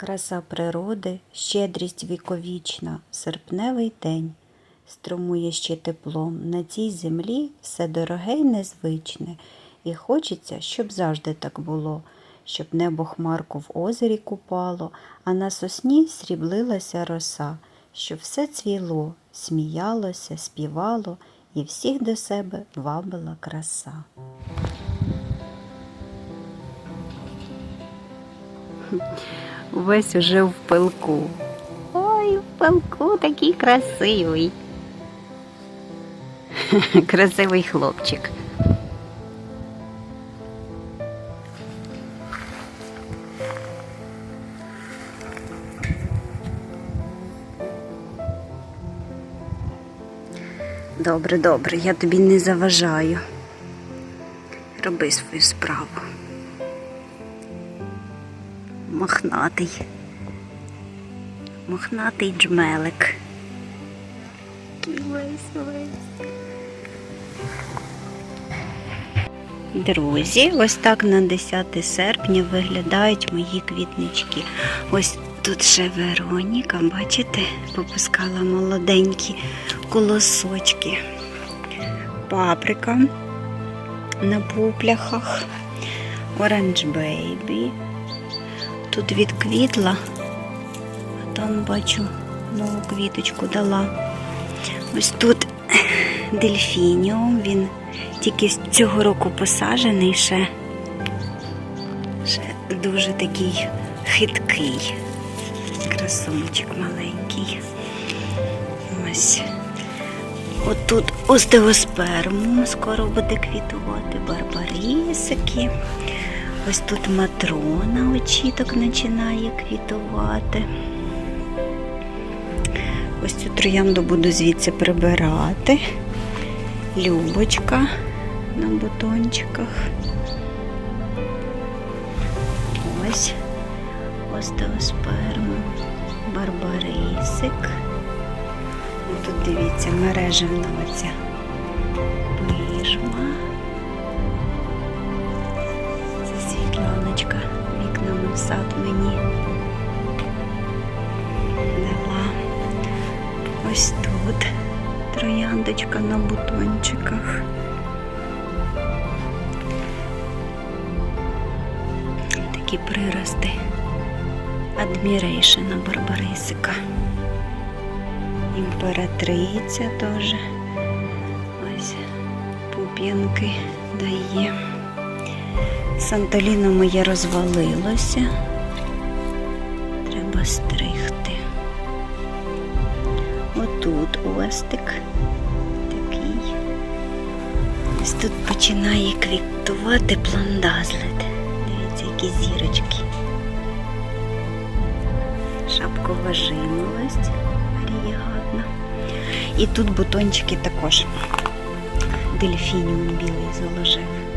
Краса природи, щедрість віковічна, серпневий день струмує ще теплом. На цій землі все дороге й незвичне, і хочеться, щоб завжди так було, щоб небо хмарку в озері купало, а на сосні сріблилася роса, щоб все цвіло, сміялося, співало, і всіх до себе вабила краса. Весь уже в пилку. Ой, в пилку такий красивий. Красивий хлопчик. Добре, добре, я тобі не заважаю. Роби свою справу. Мохнатий. Мохнатий джмелик. Друзі, ось так на 10 серпня виглядають мої квітнички. Ось тут ще Вероніка, бачите, попускала молоденькі колосочки. Паприка на пупляхах, оранж бейбі. Тут відквітла, а там бачу нову квіточку дала. Ось тут дельфініум, він тільки з цього року посаджений ще, ще дуже такий хиткий. Красунчик маленький. Ось. Отут остеосперму скоро буде квітувати, барбарісики. Ось тут матрона очіток починає квітувати. Ось цю троянду буду звідси прибирати. Любочка на бутончиках. Ось остеосперма, барбарисик. Тут дивіться, мережевна оця пижма. Світланочка вікнами в сад мені дала. Ось тут трояндочка на бутончиках. Такі прирости. Адмірейшена Барбарисика. Імператриця теж. Ось пуп'янки дає. Санталіно моє розвалилося. Треба стригти. Отут устик такий. Ось тут починає квітувати плондазлет. Дивіться, які зірочки. Шапкова жимолость Марія гарна. І тут бутончики також. Дельфініум білий заложив.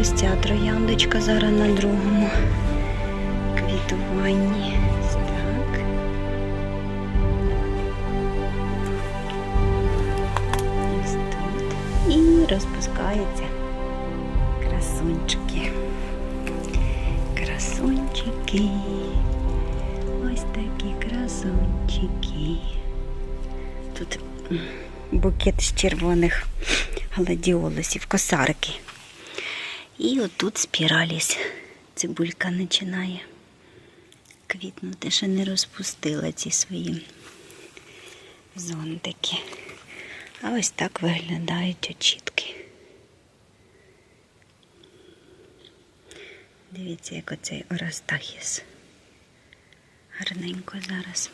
Ось ця трояндочка зараз на другому квітуванні. Так. Ось тут. І розпускаються красунчики. Красунчики. Ось такі красунчики. Тут букет з червоних гладіолусів, косарики. І отут спіраліс. Цибулька починає квітнути, ще не розпустила ці свої зонтики. А ось так виглядають очітки. Дивіться, як оцей Орастахіс. Гарненько зараз.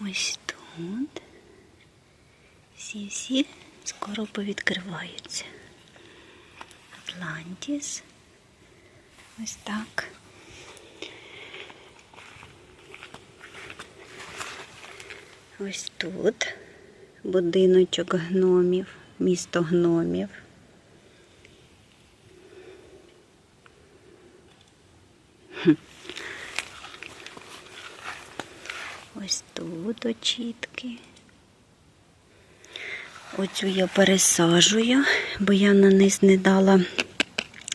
Ось тут. Всі-всі скоро повідкриваються. Атлантіс. Ось так. Ось тут будиночок гномів, місто гномів. Ось тут очітки. Оцю я пересаджую, бо я на низ не дала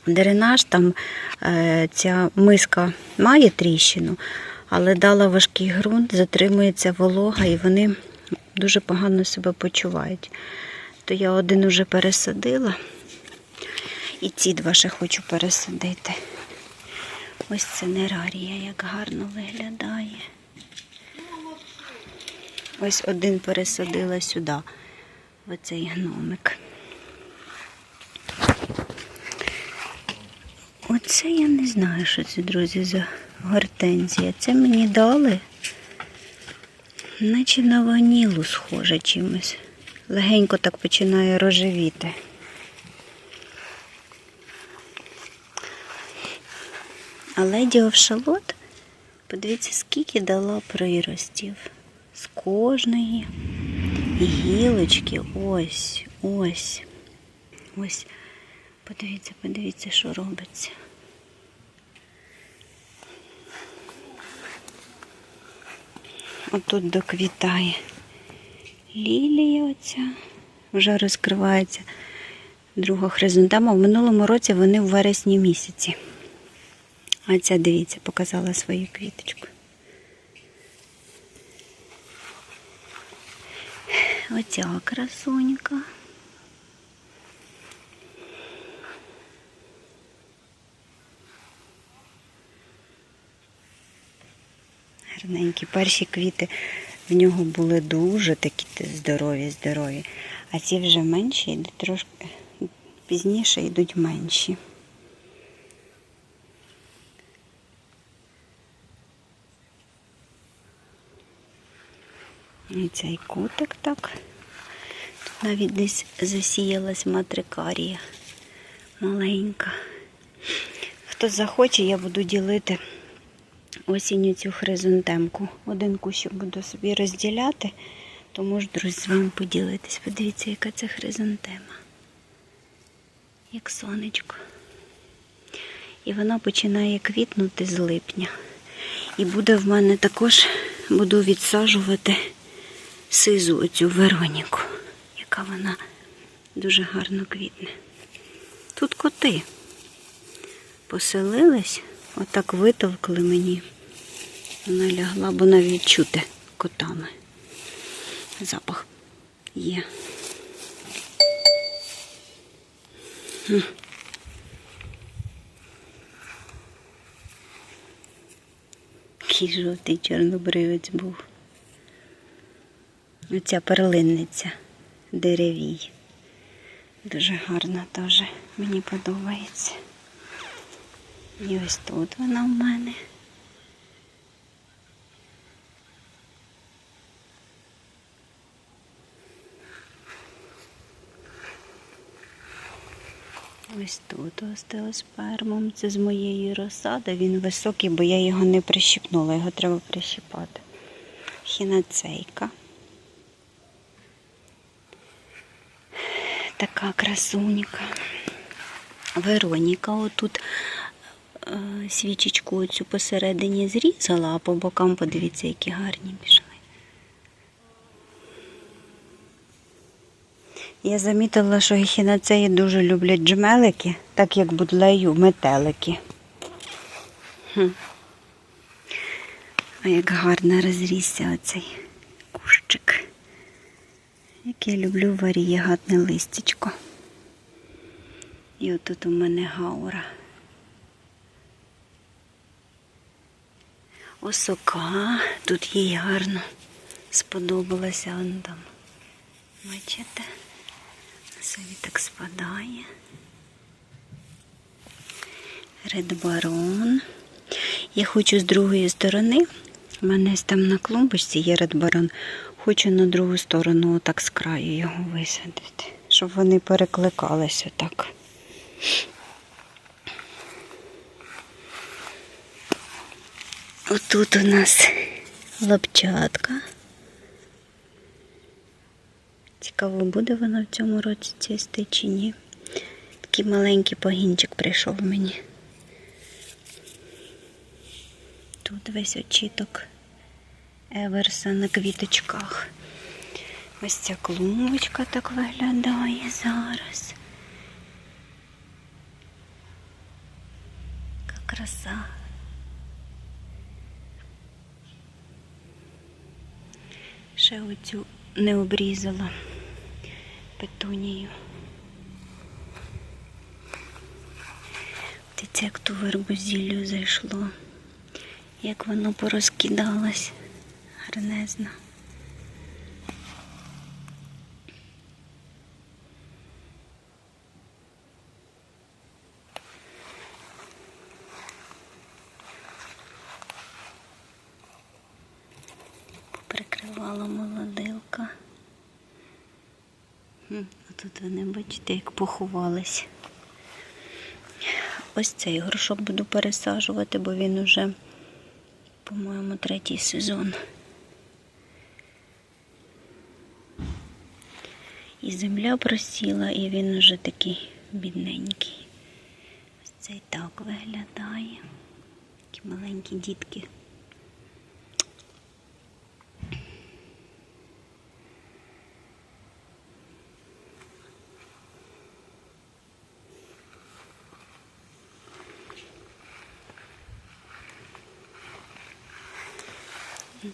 дренаж, там е, ця миска має тріщину, але дала важкий ґрунт, затримується волога і вони дуже погано себе почувають. То я один уже пересадила. І ці два ще хочу пересадити. Ось це нерарія, як гарно виглядає. Ось один пересадила сюди, оцей гномик. Оце я не знаю, що це, друзі, за гортензія. Це мені дали, наче на ванілу схоже чимось. Легенько так починає рожевіти. А леді овшалот, подивіться, скільки дала приростів. З кожної гілочки. Ось, ось. Ось. Подивіться, подивіться, що робиться. Отут доквітає лілія оця, вже розкривається друга хризантема. В минулому році вони в вересні місяці. А ця, дивіться, показала свою квіточку. Оця красунька. Гарненькі перші квіти в нього були дуже такі здорові, здорові. А ці вже менші трошки пізніше йдуть менші. І цей кутик так. Тут навіть десь засіялась матрикарія маленька. Хто захоче, я буду ділити осінню цю хризантемку. Один кущик буду собі розділяти, то можу, друзі, з вами поділитись. Подивіться, яка це хризантема. Як сонечко. І вона починає квітнути з липня. І буде в мене також, буду відсаджувати сизу оцю Вероніку, яка вона дуже гарно квітне. Тут коти поселились, отак витовкли мені. Вона лягла, бо навіть чути котами. Запах є. Який жовтий чорнобривець був. Оця перлинниця деревій. Дуже гарна теж, мені подобається. І ось тут вона в мене. Ось тут остеоспермом. Це з моєї розсади. Він високий, бо я його не прищипнула, його треба прищипати. Хінацейка. Така красуніка. Вероніка отут е, свічечку оцю посередині зрізала, а по бокам подивіться, які гарні пішли. Я замітила, що ехінацеї дуже люблять джмелики, так як будлею метелики. Хм. А як гарно розрісся оцей кущик. Як я люблю варієгатне листячко. І отут у мене гаура. Осока. Тут їй гарно сподобалося он там. Бачите? Собі так спадає. Редбарон. Я хочу з другої сторони. У мене там на клумбочці є редбарон. Хочу на другу сторону отак з краю його висадити, щоб вони перекликалися так. Отут у нас лапчатка. Цікаво, буде вона в цьому році цвісти чи ні. Такий маленький погінчик прийшов мені. Тут весь очіток Еверса на квіточках. Ось ця клумбочка так виглядає зараз. краса. Ще оцю не обрізала петунію. Дивіться, як ту вербу зіллю зайшло, як воно порозкидалось гарнезно. Поприкривала молодилка. А тут вони, бачите, як поховались. Ось цей горшок буду пересаджувати, бо він уже, по-моєму, третій сезон. Земля просіла, і він уже такий бідненький. Ось цей так виглядає. Такі маленькі дітки.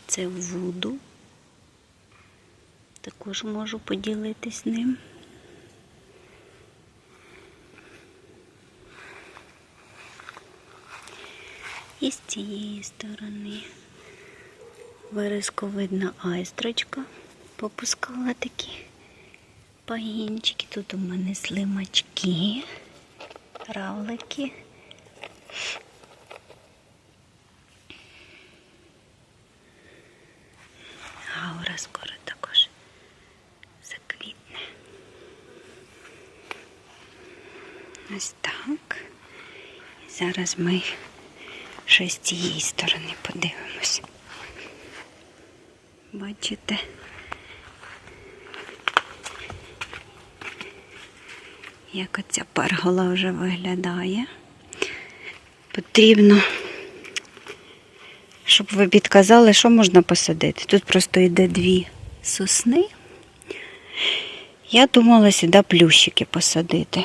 Це вуду. Також можу поділитись ним. І з цієї сторони вирисковидна айстрочка попускала такі пагінчики. Тут у мене слимачки, равлики. Гаура скоро також заквітне. Ось так. І зараз ми ще з цієї сторони подивимось. Бачите? Як оця пергола вже виглядає. Потрібно щоб ви підказали, що можна посадити. Тут просто йде дві сосни. Я думала сюди плющики посадити.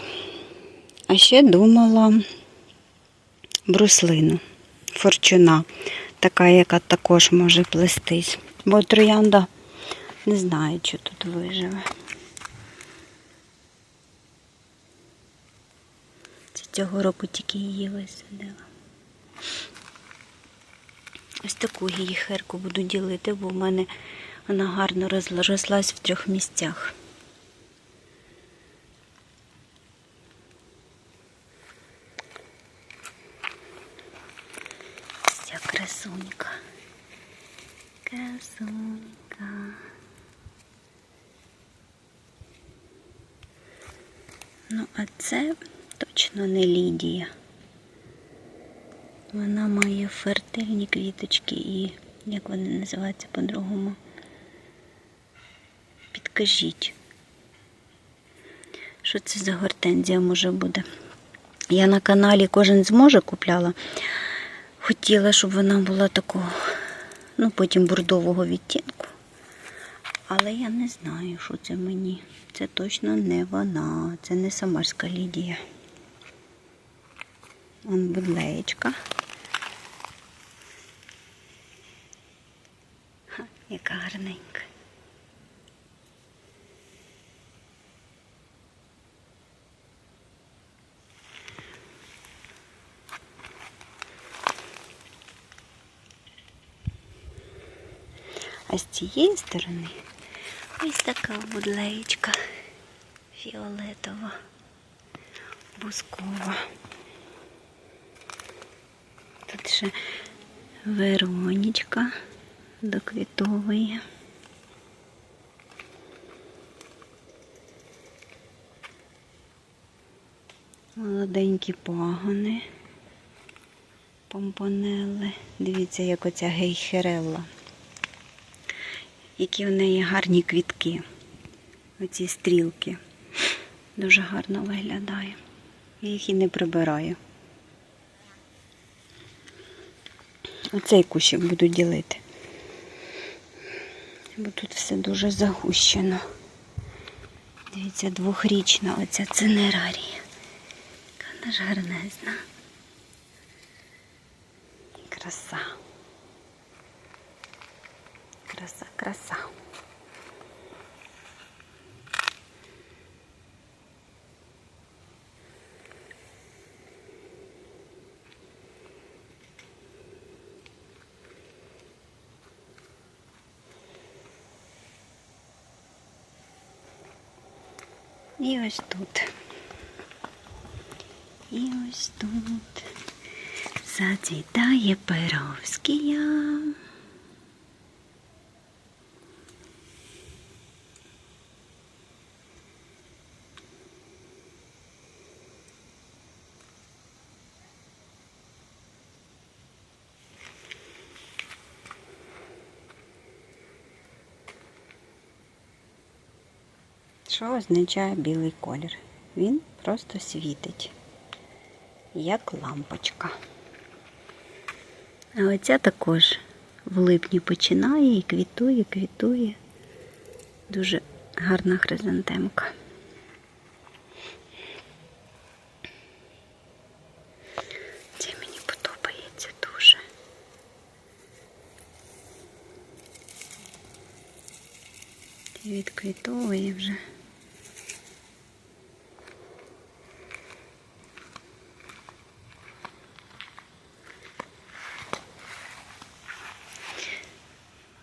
А ще думала бруслину, форчуна, така, яка також може плестись. Бо троянда не знаю, що тут виживе. Цього року тільки її висадила. Ось таку гіхерку буду ділити, бо в мене вона гарно розрослась в трьох місцях. Ось ця красунька. Красунька. Ну, а це точно не Лідія. Вона має фертильні квіточки і, як вони називаються по-другому, підкажіть, що це за гортензія може буде. Я на каналі кожен зможе купляла. Хотіла, щоб вона була такого, ну, потім бурдового відтінку. Але я не знаю, що це мені. Це точно не вона, це не самарська Лідія. Вон будлеєчка. Яка гарненька. А з цієї сторони ось така будлеєчка фіолетова, бускова. Тут ще Веронічка доквітовує. Молоденькі пагони, помпонели. Дивіться, як оця гейхерелла. Які в неї гарні квітки. Оці стрілки. Дуже гарно виглядає. Я їх і не прибираю. Оцей кущик буду ділити. Бо тут все дуже загущено. Дивіться, двохрічна оця цинерарія. Яка ж гарнезна. Краса. Краса, краса. І ось тут. І ось тут зацвітає Перовськія. Що означає білий колір? Він просто світить, як лампочка. А оця також в липні починає і квітує, квітує. Дуже гарна хризантемка. Це мені подобається дуже. Відквітовує вже.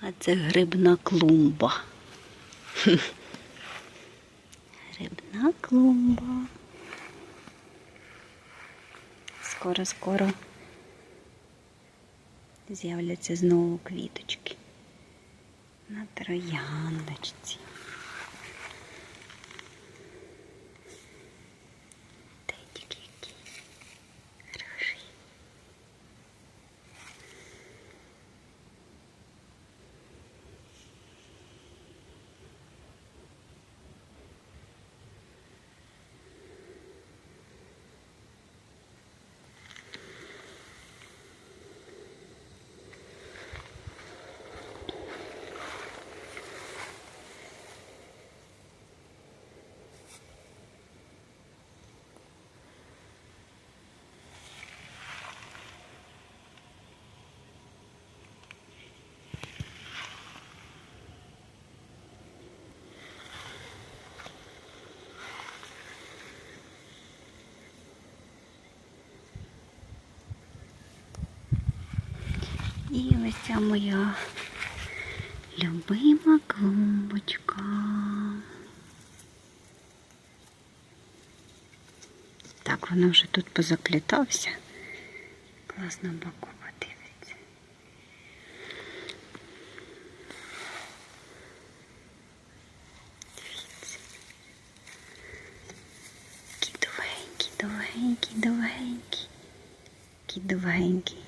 А це грибна клумба. Грибна клумба. Скоро-скоро з'являться знову квіточки на трояндочці. І ось ця моя любима клумбочка. Так, воно вже тут позаплітався. Класно боку подивиться. Дивіться. Які довгенькі, довгенькі, довгенькі. Які довгенькі.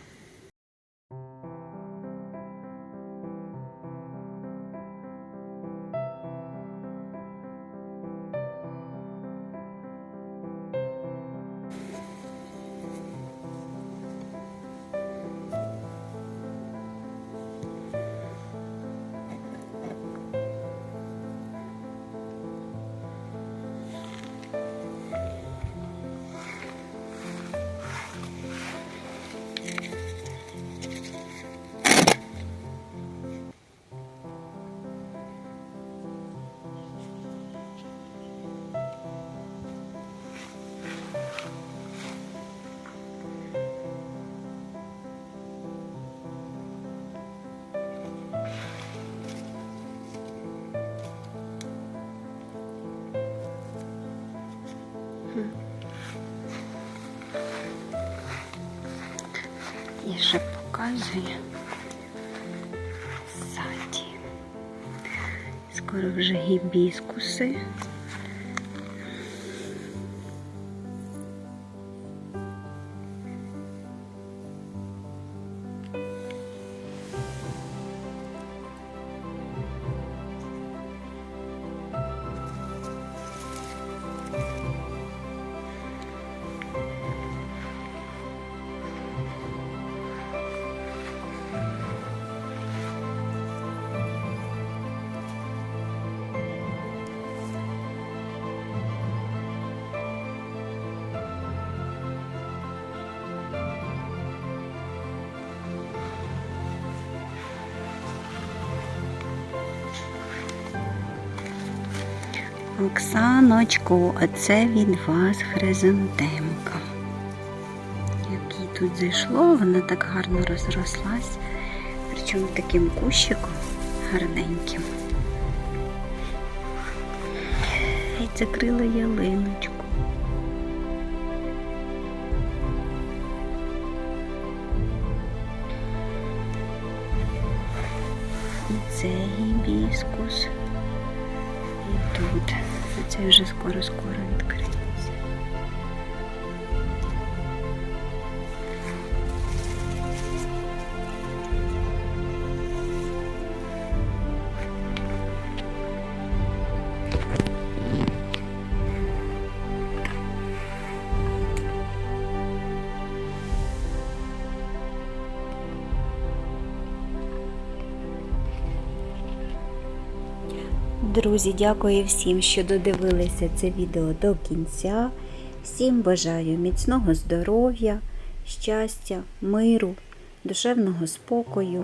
І ще показує ззаді. Скоро вже гібіскуси. Оксаночку, оце від вас хризантемка. Як їй тут зайшло, вона так гарно розрослась, причому таким кущиком гарненьким. І закрила ялиночку. І це гібіскус. І тут. Це вже скоро-скоро відкриється. Друзі, дякую всім, що додивилися це відео до кінця. Всім бажаю міцного здоров'я, щастя, миру, душевного спокою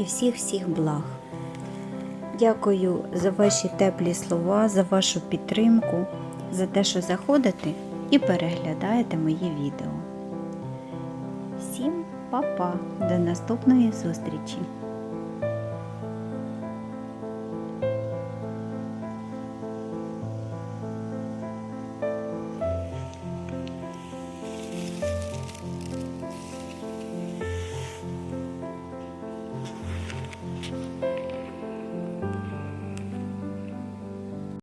і всіх-всіх благ. Дякую за ваші теплі слова, за вашу підтримку, за те, що заходите і переглядаєте мої відео. Всім па-па, до наступної зустрічі!